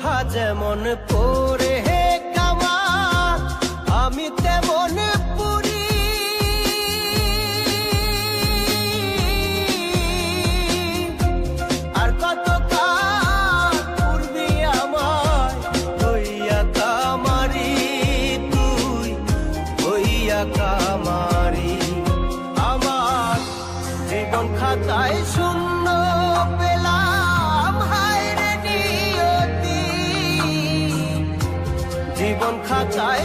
মহা যেমন পরে হে কামা, আমি তেমন পুরি আর কত আমার হইয়া তুই আমার খাতায় শুন জীবন খাঁচায়